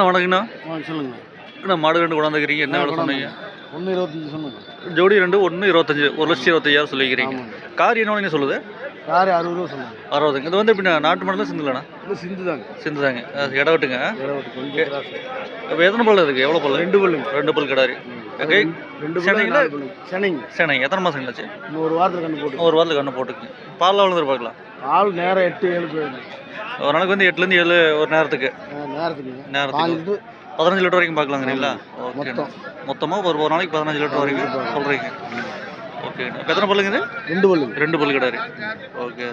அண்ணா வணக்கங்கண்ணா ஆ சொல்லுங்க அண்ணா மாடு ரெண்டு கொண்டாந்துக்கிறீங்க என்ன வேலை சொன்னீங்க? ஒன்று இருபத்தஞ்சி சொன்னாங்க ஜோடி ரெண்டு ஒன்று இருபத்தஞ்சு ஒரு லட்சத்தி இருபத்தையாயிரம் சொல்லிக்கிறீங்க. கார் என்ன விலைங்க சொல்லுது? காரு அறுபது ரூபா சொன்னாங்க அறுபதுங்க. இது வந்து எப்படின்னா நாட்டு மாடலாம் சிந்துலண்ணா? சிந்து தாங்க சிந்து தாங்க இட விட்டுங்க இப்போ எத்தனை பல்லு இருக்குது எவ்வளோ பல்லு? ரெண்டு பல்லுங்க. ரெண்டு பல் கிடாரி. ஓகே. ரெண்டு பல்லு சென்னைங்களா? சென்னைங்க. சரி எத்தனை மாதம் இன்னும் ஒரு வாரத்தில் கண்டு போட்டு ஒரு வாரத்தில் கண்ணு போட்டுக்குங்க. பாலில் வளர்ந்து பார்க்கலாம் ஆள் நேரம் எட்டு ஏழு ஒரு நாளைக்கு வந்து எட்டுலேருந்து ஏழு ஒரு நேரத்துக்கு. நேரத்துக்கு. பாஞ்சிட்டு பதினஞ்சு லிட்டர் வரைக்கும் பார்க்கலாங்கிறீங்களா? ஓகே மொத்தம். மொத்தமாக ஒரு ஒரு நாளைக்கு பதினஞ்சு லிட்டர் வரைக்கும் சொல்கிறீங்க ஓகே இப்போ எத்தனை பல்லுங்க இது? ரெண்டு பல்லுங்க ரெண்டு பல் கிடாரி ஓகே.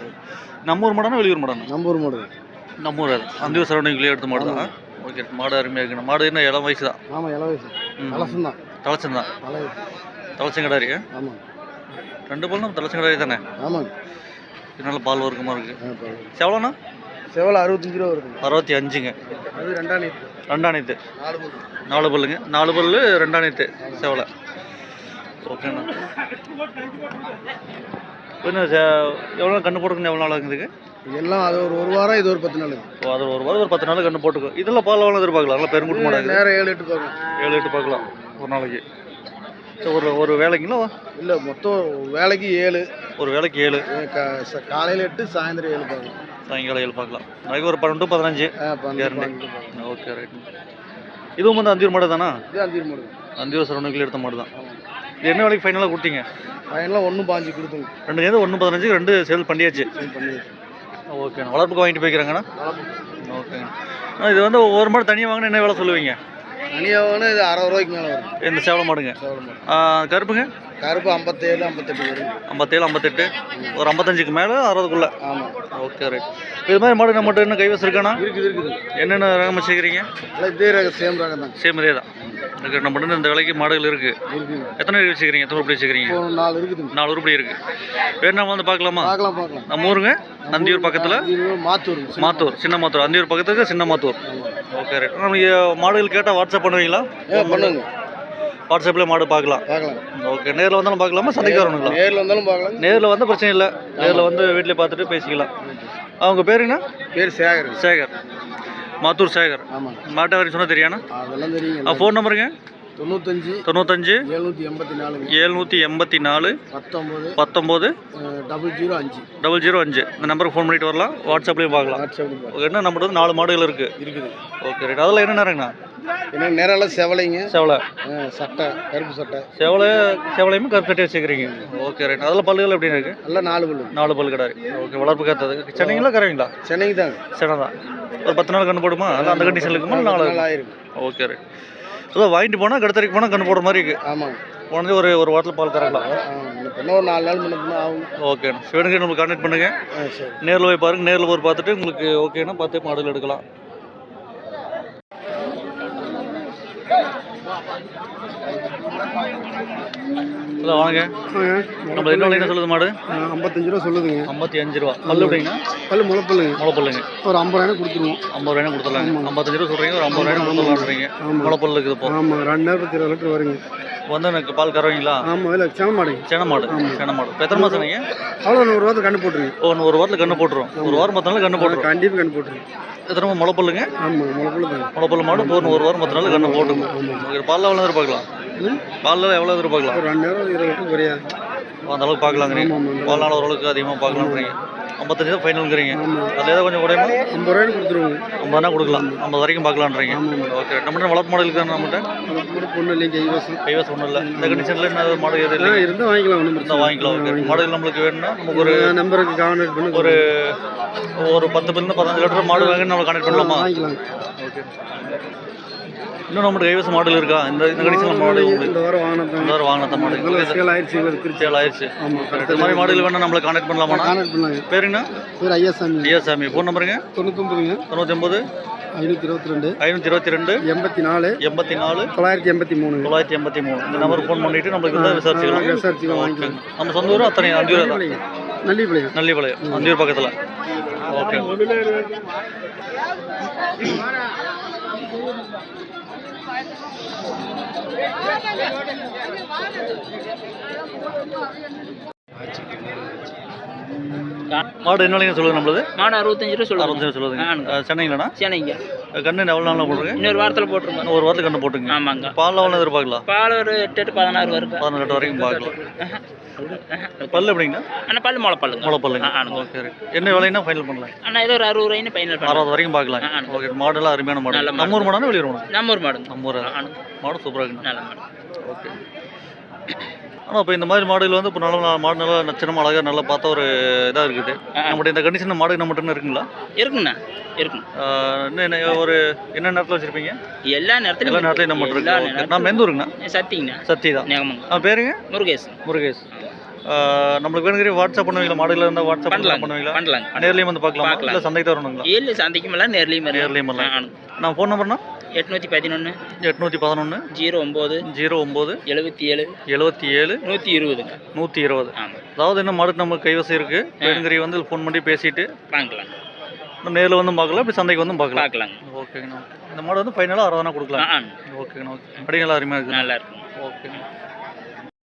நம்ம ஊர் மாடானா வெளியூர் மாடானா? நம்ம ஊர் மாடு. நம்ம ஊர் அந்த ஊர் சரௌண்டிங்லேயே எடுத்த மாடு தான். ஓகே மாடு அருமையாக இருக்கணும் மாடு என்ன இளம் வயசு தான்? ஆமாம் இள வயசு. ம். கலசம் தான். தலைச்சம் தான். தலை. தலைச்சம் கிடாரி ஆமாங்க ரெண்டு பல்லும் தலைச்சம் கிடாரி தானே? ஆமாங்க. இதனால பால் வர்க்கமாக இருக்குது. செவலண்ணா செவலை அறுபத்தஞ்சு ரூபா வருதுங்க. அறுபத்தி அஞ்சுங்க. அது ரெண்டாயிரத்து ரெண்டாணித்து நாலு பல்லு நாலு பல்லுங்க நாலு பல்லு ரெண்டாணித்து செவலை. ஓகேண்ணா என்ன எவ்வளோ கண்ணு போட்டுக்கணும் எவ்வளோ நாள் ஆகுதுக்கு எல்லாம் அது ஒரு ஒரு வாரம் இது ஒரு பத்து நாள் ஓ, அது ஒரு வாரம் ஒரு பத்து நாள் கண்ணு போட்டுக்கோ இதெல்லாம் பால் எவ்வளோ எதிர்பார்க்கலாம் நல்லா பெருங்குட்டு மாடாது நேரம் ஏழு எட்டு பார்க்கலாம் ஏழு எட்டு பார்க்கலாம் ஒரு நாளைக்கு. ஒரு ஒரு வேலைக்குங்களா? இல்லை மொத்தம் வேலைக்கு ஏழு. ஒரு வேலைக்கு ஏழு. காலையில் எட்டு சாயந்தரம் ஏழு பார்க்கலாம் சாயங்காலம் ஏழு பார்க்கலாம். நாளைக்கு ஒரு பன்னெண்டு பதினஞ்சு. ஓகே ரைட் இதுவும் வந்து அந்தியூர் மாடு தானா? அஞ்சு மாடு. அந்தியூர் சரௌண்டிங்கில் எடுத்த மாடு தான். இது என்ன வேலைக்கு ஃபைனலாக கொடுத்தீங்க? பையன்லாம் ஒன்றும் பாஞ்சு கொடுத்துங்க ரெண்டு சேர்ந்து ஒன்று பதினஞ்சு ரெண்டு சேல் பண்ணியாச்சு. சரி பண்ணி ஓகேண்ணா. வளர்ப்புக்கு வாங்கிட்டு போய்க்கிறாங்கண்ணா. ஓகேங்க. அண்ணா, இது வந்து ஒரு மாடு தனியாக வாங்கினா என்ன வேலை சொல்லுவீங்க? தனியாக இது அறுபது ரூபாய்க்கு மேலே வரும். இந்த சேவலை மாடுங்க? கருப்புங்க? கருப்பு ஐம்பத்தேழு ஐம்பத்தெட்டு வரும். ஐம்பத்தேழு ஐம்பத்தெட்டு. ஒரு ஐம்பத்தஞ்சுக்கு மேலே அறுபதுக்குள்ளே? ஆமாம் ஓகே ரைட். இது மாதிரி மாடு நம்மகிட்ட இன்னும் கைவசம் இருக்காண்ணா? இருக்குது இருக்குது. என்னென்ன ரகம் வச்சுக்கிறீங்க இதே ரக சேம் ரகம் தான். சேம் இதே தான். இருக்கு நம்மகிட்ட இந்த விலைக்கு மாடுகள் இருக்குது இருக்குது. எத்தனை பேர் வச்சுக்கிறீங்க எத்தனை உருப்படி வச்சுக்கிறீங்க நாலு இருக்குதுங்க நாலு உருப்படி இருக்குது வேணா வந்து பார்க்கலாமா? பார்க்கலாம் பார்க்கலாம். நம்ம ஊருங்க? அந்தியூர் பக்கத்தில்? மாத்தூர். மாத்தூர் சின்ன மாத்தூர். அந்தியூர் பக்கத்துக்கு சின்ன மாத்தூர். ஓகே ரைட் நமக்கு மாடுகள் கேட்டால் வாட்ஸ்அப் பண்ணுவீங்களா? பண்ணுங்க வாட்ஸ்அப்பில் மாடு பார்க்கலாம். ஓகே நேரில் வந்தாலும் பார்க்கலாமா? சந்தைக்கு வரணுங்களா? நேரில் வந்தாலும் பார்க்கலாம். நேரில் வந்து பிரச்சனை இல்லை. நேரில் வந்து வீட்டில் பார்த்துட்டு பேசிக்கலாம். அவங்க பேர் என்ன? பேர் சேகர். சேகர். மாத்தூர் சேகர். ஆமாம் மாட்டவரி சொன்னால் தெரியாண்ணா ஃபோன் நம்பருங்க தொண்ணூத்தஞ்சு தொண்ணூத்தஞ்சு எழுநூற்றி எண்பத்தி நாலுங்க. எழுநூற்றி எண்பத்தி நாலு பத்தொம்போது பத்தொம்போது டபுள் ஜீரோ அஞ்சு. டபுள் ஜீரோ அஞ்சு. இந்த நம்பருக்கு ஃபோன் பண்ணிட்டு வரலாம். வாட்ஸ்அப்லேயும் பார்க்கலாம். ஓகே என்ன நம்மகிட்ட வந்து நாலு மாடுகள் இருக்குது இருக்குது. Okay right. அதெல்லாம் என்ன நேரங்கண்ணா? ஏன்னா நேரெல்லாம் செவலைங்க. செவலை. சட்டை கருப்பு சட்டை. செவலை செவலையுமே கருப்பு சட்டை வச்சுக்கிறீங்க. Okay right. அதெல்லாம் பல்லுகள் எப்படி இருக்கு? எல்லாம் நாலு பல்லு. நாலு பல் கிடாரு ஓகே வளர்ப்பு காத்தது. சென்னைங்களா கரைங்களா? சென்னைக்கு தாங்க சென்னை தான். ஒரு பத்து நாள் கண்ணு போடுமா? அந்த கண்டிஷன் இருக்குமா? நாலு ஓகே ரைட். அதான் வாங்கிட்டு போனால் கடத்தரைக்கு போனால் கண்ணு போடுற மாதிரி இருக்குது ஆமாங்க. போனது ஒரு ஒரு வாரத்தில் பால் ஆ, இன்னும் ஒரு நாலு நாள் முன்ன பின்ன ஆகும். ஓகேண்ணா வேணுங்க நம்மளுக்கு கான்டாக்ட் பண்ணுங்கள் நேரில் போய் பாருங்க. நேரில் போய் பார்த்துட்டு உங்களுக்கு ஓகேனா பார்த்து மாடல் எடுக்கலாம். ஹலோ வாங்க. நம்ம என்ன சொல்லுது மாடு. ஐம்பத்தஞ்சு ரூபா சொல்லுதுங்க. ஐம்பத்தி அஞ்சு ரூபா. பல்லு எப்படிங்கண்ணா? பல்லு முளைப்பல்லுங்க. முளைப்பல்லுங்க. ஒரு ஐம்பது ரூபாய் கொடுத்துருவோம். ஐம்பது ரூபாய் கொடுத்துடலாங்க. ஐம்பத்தஞ்சு ரூபா சொல்கிறீங்க ஒரு ஐம்பது ரூபாய் கொடுத்துடலான்றீங்க. முளைப்பல் இருக்குது இப்போ. ஆமாம் ரெண்டு நேரத்துக்கு இருபது லிட்டர் வருங்க. வந்து எனக்கு பால் கறவீங்களா? ஆமாம் இல்லை செவ மாடுங்க. சென மாடு. சென மாடு. இப்போ எத்தனை மாதம் நீங்கள் அவ்வளோ ஒரு வாரத்துக்கு கண்டு போட்டுருங்க. ஒன்று ஒரு வாரத்தில் கண்ணு போட்டுரும். ஒரு வாரம் பத்து நாள் கண்ணு போட்டுரும். கண்டிப்பாக கண்டு போட்டுருங்க. எத்தனை முளைப்பல்லுங்க? ஆமாம் முளைப்பல்லு தாங்க முளைப்பல் மாடு ஒரு வாரம் பத்து நாள் கண்ணு போட்டுங்க ஓகே பாலில் எவ்வளோ எதிர்பார்க்கலாம் ம்? பாலில் எவ்வளோ எதிர்பார்க்கலாம் ஒரு ரெண்டு நேரம் இருபது லிட்டர் குறையாது அந்த அளவுக்கு பார்க்கலாங்கிறீங்க. பால் நாள் ஓரளவுக்கு அதிகமாக பார்க்கலாம்ன்றீங்க ஐம்பத்தஞ்சு தான் ஃபைனலுங்கிறீங்க. அதில் ஏதாவது கொஞ்சம் குறையுமா? ஐம்பது ரூபாய்க்கு கொடுத்துருவோங்க ஐம்பதுனா கொடுக்கலாம். ஐம்பது வரைக்கும் பார்க்கலான்றீங்க ஓகே நம்மகிட்ட வளர்ப்பு மாடலுக்கு தான் நம்மகிட்ட பொண்ணு இல்லைங்க கைவாசம். கைவாசம் ஒன்றும் இல்லை. இந்த கண்டிஷனில் என்ன மாடு எதுவும் ஆ இல்லை இருந்தால் வாங்கிக்கலாம் ஒன்றும் இருந்தால் வாங்கிக்கலாம். ஓகே மாடுகள் நம்மளுக்கு வேணும்னா நமக்கு ஒரு நம்பருக்கு கான்டாக்ட் பண்ணி ஒரு ஒரு பத்து பில்லு பதினஞ்சு லிட்டர் மாடு வாங்கி நம்ம கனெக்ட் பண்ணலாமா? ஓகே இன்னும் நம்மகிட்ட கைவசம் மாடல் இருக்கா? இந்த இந்த கண்டிஷனில் மாடு உங்களுக்கு இந்த வாரம் வாங்கினதான் இந்த வாரம் வாங்கின மாடு இதெல்லாம் சேல் ஆயிடுச்சு திருச்சி. சேல் ஆயிடுச்சு. இது மாதிரி மாடுகள் வேணா நம்மளை கான்டாக்ட் பண்ணலாமா? கான்டாக்ட் பண்ணாங்க பேருங்கண்ணா பேர் ஐயாசாமி. ஐயா சாமி ஃபோன் நம்பருங்க தொண்ணூத்தொம்பதுங்க. தொண்ணூற்றி ஐநூற்றி இருபத்தி ரெண்டு. ஐநூற்றி இருபத்தி ரெண்டு. எண்பத்தி நாலு. எண்பத்தி நாலு. தொள்ளாயிரத்தி எண்பத்தி மூணு. தொள்ளாயிரத்தி எண்பத்தி மூணு. இந்த நம்பருக்கு ஃபோன் பண்ணிட்டு நம்மளுக்கு இருந்தால் விசாரிச்சுக்கலாம். விசாரிச்சுக்கலாம் வாங்கிக்கலாம். நம்ம சொந்த ஊர் அத்தனை? தான். நல்லிப்பாளையம் நல்லிபாளையம் அந்தியூர் பக்கத்தில். ஓகே ஆட்சிக்கு மேலே ஆட்சி மாடு என்ன விலைங்க சொல்லுங்க நம்மளது? மாடு அறுபத்தஞ்சு ரூபா சொல்லுவாங்க அறுபத்தஞ்சு. அஹ், சென்னைங்களாண்ணா சரிங்க கண்ணு எவ்வளோ நாளில் போட்டுருங்க இன்னொரு வாரத்தில் போட்டுருங்க. ஒரு வாரத்துக்கு கண்ணு போட்டுங்க. ஆமாங்க. பால் எவ்வளோ எதிர்பார்க்கலாம்? பால் ஒரு எட்டு எட்டு பதினாறு வருங்க பதினெட்டு எட்டு வரைக்கும் பார்க்கலாம். பல்லு எப்படிங்கண்ணா அண்ணா பல்லு முளை பல்லுங்க. முளை பல்லுங்க. ஓகே என்ன விலைன்னா ஃபைனல் பண்ணலாம். அண்ணா ஏதோ ஒரு அறுபது ரூபாய்னு ஃபைனல் பண்ணலாம். அறுபது வரைக்கும் பார்க்கலாம். ஓகே மாடெல்லாம் அருமையான மாடு. மாடு. நம்ம ஊர் மாடானா வெளியூர் மாடா? நம்ம ஒரு மாடுங்க. நம்ம ஊர். மாடு சூப்பராக இருக்குண்ணா. நல்ல மாடு. ஓகே. ஆனால் இப்போ இந்த மாதிரி மாடுகள் வந்து இப்போ நல்ல மாடு நல்லா நச்சனமாக அழகாக நல்லா பார்த்த ஒரு இதாக இருக்குது. நம்மகிட்ட இந்த கண்டிஷன் மாடு நம்மகிட்ட இருக்குங்களா? இருக்குண்ணா இன்னும் என்ன ஒரு என்ன நேரத்தில் வச்சுருப்பீங்க? எல்லா நேரத்திலும் எல்லா நேரத்துலையும் நம்ம இருக்கு. நம்ம எந்த ஊருங்கண்ணா சத்திங்கண்ணா சத்தி தான் ஆ பேருங்க? முருகேஷ். முருகேஷ். நம்மளுக்கு வேணுங்கிற வாட்ஸ்அப் பண்ணுவீங்களா? மாடுகள் இருந்தால் வாட்ஸ்அப் பண்ணலாம். பண்ணுவீங்களா? பண்ணலாங்க நேர்லேயும் வந்து பார்க்கலாமா. இல்லை சந்தைக்கு வரணுங்களா? இல்லை சந்தைக்கும் எல்லாம் நேர்லையும் நேர்லையும். நான் ஃபோன் நம்பர்னா எட்நூற்றி பதினொன்று எட்நூற்றி பதினொன்று ஜீரோ ஒம்பது ஜீரோ ஒம்பது எழுபத்தி ஏழு எழுபத்தி ஏழு நூற்றி இருபதுங்க நூற்றி இருபது. ஆமாம் அதாவது என்ன மாடு நம்ம கைவசம் இருக்குது வேணுங்கிற வந்து ஃபோன் பண்ணி பேசிட்டு வாங்கலாங்க நேரில் வந்து பார்க்கலாம் இப்படி சந்தைக்கு வந்து பார்க்கலாம். பார்க்கலாங்க ஓகேங்கண்ணா. இந்த மாடு வந்து ஃபைனலாக அறுபதானா கொடுக்கலாம்? ஓகேங்கண்ணா ஓகே. அப்படி நல்லா அருமையாக இருக்குது நல்லா இருக்குங்க. ஓகேங்க